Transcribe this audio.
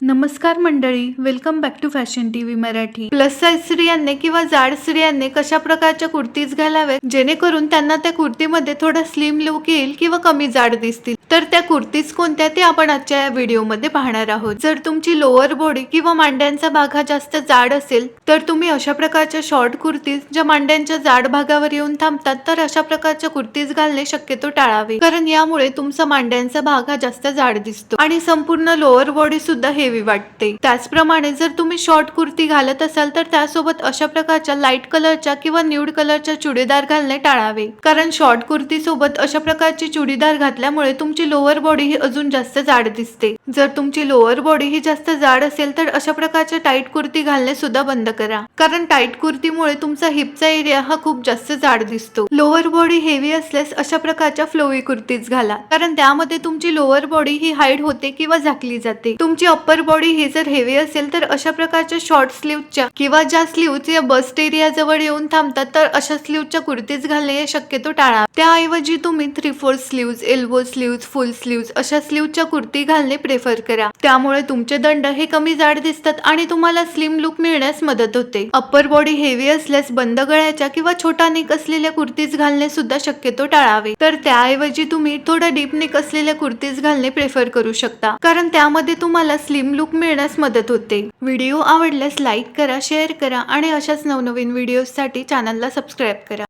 नमस्कार मंडळी welcome back to fashion TV Marathi. Plus size स्त्रियांनी किंवा जाड स्त्रियांनी कशा प्रकारच्या कुर्तीज घालाव्यात? जेणेकरून त्यांना त्या कुर्तीमध्ये थोडा स्लिम लुक येईल किंवा कमी जाड दिसतील. तर त्या कुर्तीज कोणत्या ते आपण आजच्या या व्हिडिओमध्ये पाहणार आहोत. जर तुमची लोअर बॉडी किंवा मांड्यांचा भाग हा जास्त जाड असेल तर तुम्ही अशा प्रकारच्या शॉर्ट कुर्तीज ज्या मांड्यांच्या जाड भागावर येऊन थांबतात तर अशा प्रकारच्या कुर्तीज घालणे शक्यतो टाळावे. कारण यामुळे तुमचा मांड्यांचा भाग हा जास्त जाड दिसतो आणि संपूर्ण लोअर बॉडी सुद्धा हेवी वाटते. त्याचप्रमाणे जर तुम्ही शॉर्ट कुर्ती घालत असाल तर त्यासोबत अशा प्रकारच्या लाइट कलरच्या किंवा न्यूड कलरच्या चुडीदार घालणे टाळावे. कारण शॉर्ट कुर्ती सोबत अशा प्रकारची चुडीदार घातल्यामुळे तुमची लोअर बॉडी ही अजून जास्त जाड दिसते. जर तुमची लोअर बॉडी ही जास्त जाड असेल तर अशा प्रकारच्या टाईट कुर्ती घालणे सुद्धा बंद करा. कारण टाईट कुर्तीमुळे तुमचा हिपचा एरिया हा खूप जास्त जाड दिसतो. लोअर बॉडी हेवी असल्यास अशा प्रकारच्या फ्लोई कुर्तीज घाला. कारण त्यामध्ये तुमची लोअर बॉडी ही हाईड होते किंवा झाकली जाते. तुमची अप्पर बॉडी ही जर हेवी असेल तर अशा प्रकारच्या शॉर्ट स्लीवच्या किंवा ज्या स्लीव्ह या बस्ट एरिया जवळ येऊन थांबतात तर अशा स्लीवच्या कुर्तीज घालणे शक्यतो टाळा. त्याऐवजी तुम्ही three four sleeve elbow sleeve full sleeves अशा स्लीव्हच्या कुर्ती घालणे प्रेफर करा. त्यामुळे तुमचे दंड हे कमी जाड दिसतात आणि तुम्हाला स्लिम लुक मिळण्यास मदत होते. अप्पर बॉडी हेवी असल्यास बंद गळ्याच्या किंवा छोटा नेक असलेल्या कुर्तीज घालणे सुद्धा शक्यतो टाळावे. तर त्याऐवजी तुम्ही थोडा डीप नेक असलेल्या कुर्तीज घालणे प्रेफर करू शकता. कारण त्यामध्ये तुम्हाला स्लिम लुक मिळण्यास मदत होते. व्हिडिओ आवडल्यास लाईक करा शेअर करा आणि अशाच नवनवीन व्हिडिओसाठी चॅनलला सबस्क्राईब करा.